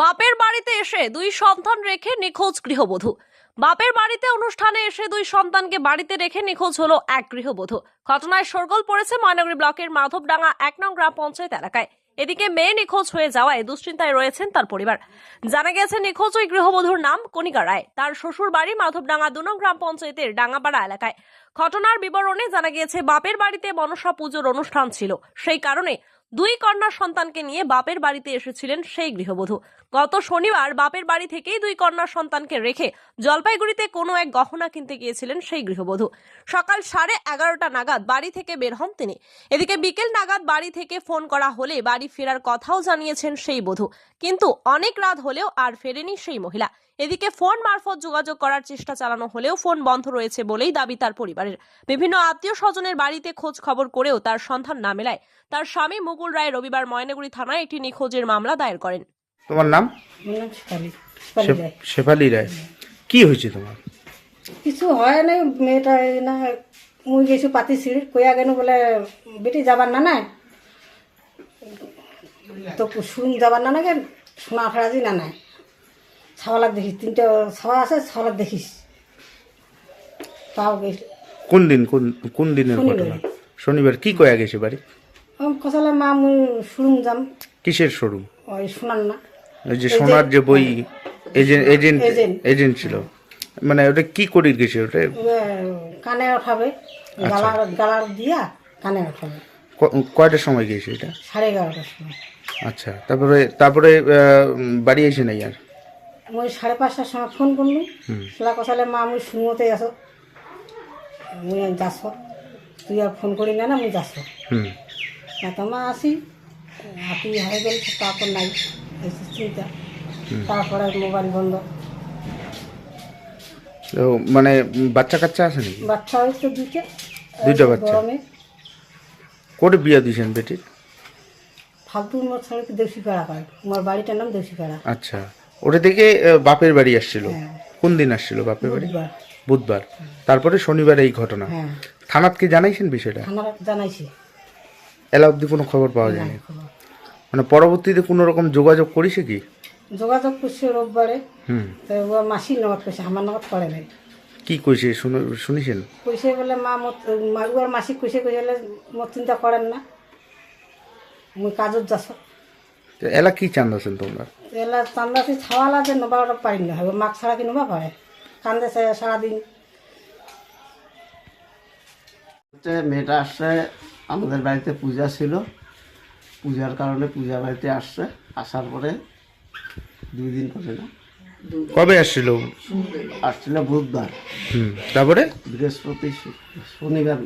বাপের বাড়িতে এসে দুই সন্তান রেখে নিখোঁজ গৃহবধূ। বাপের বাড়িতে অনুষ্ঠানে এসে দুই সন্তানকে বাড়িতে রেখে নিখোঁজ হলো এক গৃহবধূ। ঘটনায় সরগোল পড়েছে ময়নাগুড়ি ব্লকের মাধবডাঙ্গা এক নং গ্রাম পঞ্চায়েত এলাকায়। এদিকে মেয়ে নিখোঁজ হয়ে যাওয়ায় দুশ্চিন্তায় রয়েছেন তার পরিবার। জানা গেছে, নিখোঁজ ওই গৃহবধূর নাম কণিকা রায়। তার শ্বশুর বাড়ি মাধবডাঙ্গা দু গ্রাম পঞ্চায়েতের ডাঙ্গাপাড়া এলাকায়। ঘটনার বিবরণে জানা গিয়েছে, বাপের বাড়িতে মনসা পুজোর অনুষ্ঠান ছিল। সেই কারণে দুই কন্যা সন্তানকে নিয়ে বাপের বাড়িতে এসেছিলেন সেই গৃহবধূ। গত শনিবার বাপের বাড়ি থেকেই দুই কন্যা সন্তানকে রেখে জলপাইগুড়িতে কোনো এক গহনা কিনতে গিয়েছিলেন সেই গৃহবধূ। সকাল সাড়ে এগারোটা নাগাদ বাড়ি থেকে বের হন তিনি। এদিকে বিকেল নাগাদ বাড়ি থেকে ফোন করা হলে বাড়ি ফেরার কথাও জানিয়েছেন সেই বধূ। কিন্তু অনেক রাত হলেও আর ফেরেনি সেই মহিলা। এদিকে ফোন মারফত যোগাযোগ করার চেষ্টা চালানো হলেও ফোন বন্ধ রয়েছে বলেই দাবি তার পরিবারের। বিভিন্ন আত্মীয় স্বজনের বাড়িতে খোঁজ খবর করেও তার সন্ধান না মেলায়। তার স্বামী মুকুল রায় রবিবার ময়নাগুড়ি থানায় একটি নিখোঁজের মামলা দায়ের করেন। তোমার নাম? শেফালি। রায়। কি হয়েছে তোমার? কিছু হয় নাই মেয়েটা না মুই গেছি পাতি সিঁড়ি কইয়া গেল বলে বেটি যাবার না নাই? তো শুন যাবার না না নাকি সোনা ফেরাজি না নাই? ছাওয়ালাক দেখিস তিনটে ছাওয়া আছে ছাওয়ালাক দেখিস। তাও কোন দিন কোন কোন দিনের। ঘটনা? শনিবার। কি কয়া গেছে বাড়ি? কসালে মা মুই শুনুন যাম। কিসের শোরুম? ওই শোনান না। ওই যে সোনার যে বই এজেন্ট এজেন্ট এজেন্ট। এজেন্ট ছিল। মানে ওটা কি করে গেছে ওটা? কানে ওঠাবে। গালার গালার দিয়া কানে ওঠাবে। কয়টার সময় গেছে এটা? সাড়ে এগারোটার সময়। আচ্ছা তারপরে তারপরে বাড়ি এসে নাই আর? মুই সাড়ে পাঁচটার সময় ফোন করলু সেলা কষালে মা মুই শুনতে আসো মুই যাস। তুই আর ফোন করি না না মুই যাস। হুম। না তো মা আসি। আপনি হয়ে গেল তারপর নাই। এই চিন্তা। তারপরে মোবাইল বন্ধ। মানে বাচ্চা কাচ্চা আছে নাকি? বাচ্চা হয়েছে দুইটা। দুইটা বাচ্চা? কোটে বিয়া দিয়েছেন বেটির? ফালতু মোট ছাড়া দেশি পাড়া করে আমার বাড়িটার নাম দেশি পাড়া। আচ্ছা। ওটা থেকে বাপের বাড়ি আসছিল। হ্যাঁ। কোন দিন আসছিল বাপের বাড়ি? বুধবার। তারপরে শনিবার এই ঘটনা। হ্যাঁ। থানাত কি জানাইছেন বিষয়টা? জানাইছি। এলা অব্দি কোনো খবর পাওয়া যায়নি? মানে পরবর্তীতে কোনো রকম যোগাযোগ করেছে কি? যোগাযোগ করছে রোববারে। হুম। মাসির নগদ করছে আমার নগদ করে নাই। কি কইছে? শুনে শুনেছেন? কইছে বলে মা মত মাগুয়ার মাসিক কইছে কইছে মোর চিন্তা করেন না। মুই কাজত যাস। এলা কি চান আছেন তোমরা? এলা চান্দাসি ছাওয়ালা যে নবা ওটা পারি না হবে মাক ছাড়া কি নবা পারে কান্দে সে সারাদিন হচ্ছে মেয়েটা আসছে আমাদের বাড়িতে পূজা ছিল। পূজার কারণে পূজা বাড়িতে আসছে। আসার পরে দুই দিন পরে না। কবে আসছিল? আসছিল বুধবার। তারপরে? বৃহস্পতি শনিবার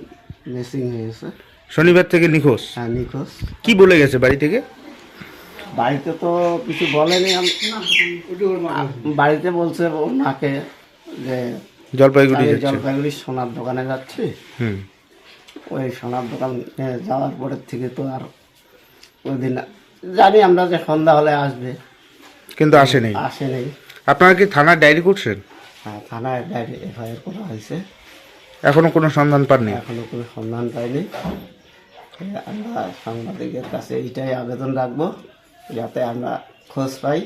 মেসিং হয়েছে শনিবার থেকে নিখোঁজ? হ্যাঁ নিখোঁজ। কি বলে গেছে বাড়ি থেকে? বাড়িতে তো কিছু বলেনি আম- বাড়িতে বলছে ওনাকে যে জলপাইগুড়ি জলপাইগুড়ি সোনার দোকানে যাচ্ছি। হুম। ওই সোনার দোকানে যাওয়ার পরের থেকে তো আর ওই দিন জানি আমরা যে সন্ধ্যা হলে আসবে। কিন্তু আসে নেই। আসে নেই। আপনারা কি থানায় ডায়েরি করছেন? হ্যাঁ থানায় ডাইরেক্ট এফআইআর করা হয়েছে। এখনও কোনো সন্ধান পাননি? এখনও কোনো সন্ধান পাইনি। আমরা সাংবাদিকের কাছে এইটাই আবেদন রাখব। যাতে আমরা খোঁজ পাই।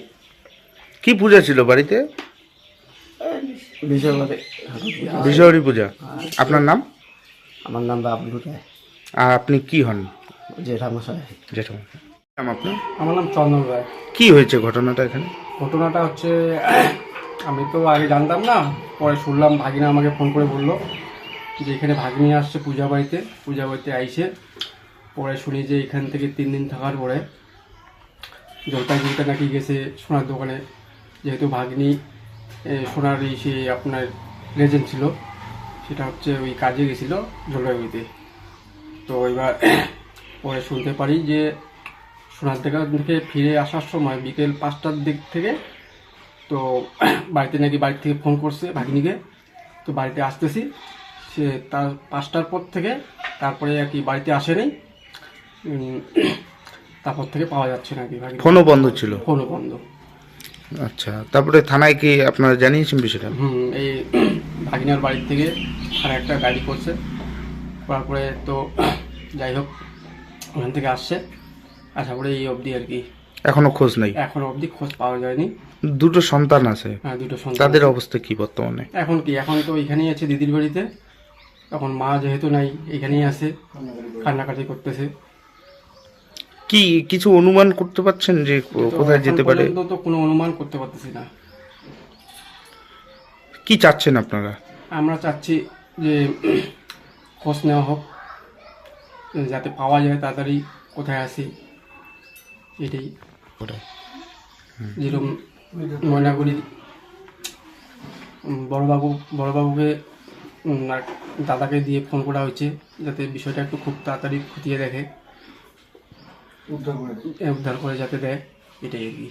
কি পূজা ছিল বাড়িতে? বিষয় করে পূজা। আপনার নাম? আমার নাম বাবলু রায়। আর আপনি কি হন? জেঠামশাই। জেঠা নাম আপনি আমার নাম চন্দন রায়। কি হয়েছে ঘটনাটা এখানে? ঘটনাটা হচ্ছে আমি তো আগে জানতাম না পরে শুনলাম ভাগিনা আমাকে ফোন করে বলল যে এখানে ভাগিনী আসছে পূজা বাড়িতে পূজা বাড়িতে আইসে পরে শুনি যে এখান থেকে তিন দিন থাকার পরে জলপাইগুড়িতে নাকি গেছে সোনার দোকানে। যেহেতু ভাগ্নি সোনার এই সে আপনার লেজেন্ড ছিল, সেটা হচ্ছে ওই কাজে গেছিল জলপাইগুড়িতে। তো এবার পরে শুনতে পারি যে সোনার দোকান থেকে ফিরে আসার সময় বিকেল পাঁচটার দিক থেকে তো বাড়িতে নাকি বাড়ি থেকে ফোন করছে ভাগ্নিকে। তো বাড়িতে আসতেছি, সে তার পাঁচটার পর থেকে তারপরে আর কি বাড়িতে আসেনি তারপর থেকে পাওয়া যাচ্ছে নাকি ভাগিনী ফোনও বন্ধ ছিল? ফোনও বন্ধ। আচ্ছা তারপরে থানায় কি আপনারা জানিয়েছেন বিষয়টা? হুম এই ভাগিনার বাড়ির থেকে আর একটা গাড়ি করছে। তারপরে তো যাই হোক ওখান থেকে আসছে। আশা করি এই অবধি আর কি। এখনও খোঁজ নেই? এখন অবধি খোঁজ পাওয়া যায়নি। দুটো সন্তান আছে? হ্যাঁ দুটো সন্তান তাদের অবস্থা কি বর্তমানে? এখন কি? এখন তো এখানেই আছে দিদির বাড়িতে। এখন মা যেহেতু নাই এখানেই আছে। কান্নাকাটি করতেছে। কি কিছু অনুমান করতে পারছেন যে কোথায় যেতে পারে? তো কোনো অনুমান করতে পারতেছি না। কি চাচ্ছেন আপনারা? আমরা চাচ্ছি যে খোঁজ নেওয়া হোক যাতে পাওয়া যায় তাড়াতাড়ি কোথায় আসি এটাই। যেরকম ময়নাগুড়ি বড়বাবু বড়বাবুকে দাদাকে দিয়ে ফোন করা হয়েছে যাতে বিষয়টা একটু খুব তাড়াতাড়ি খতিয়ে দেখে। উদ্ধার করে যাতে দেয় এটাই আর কি।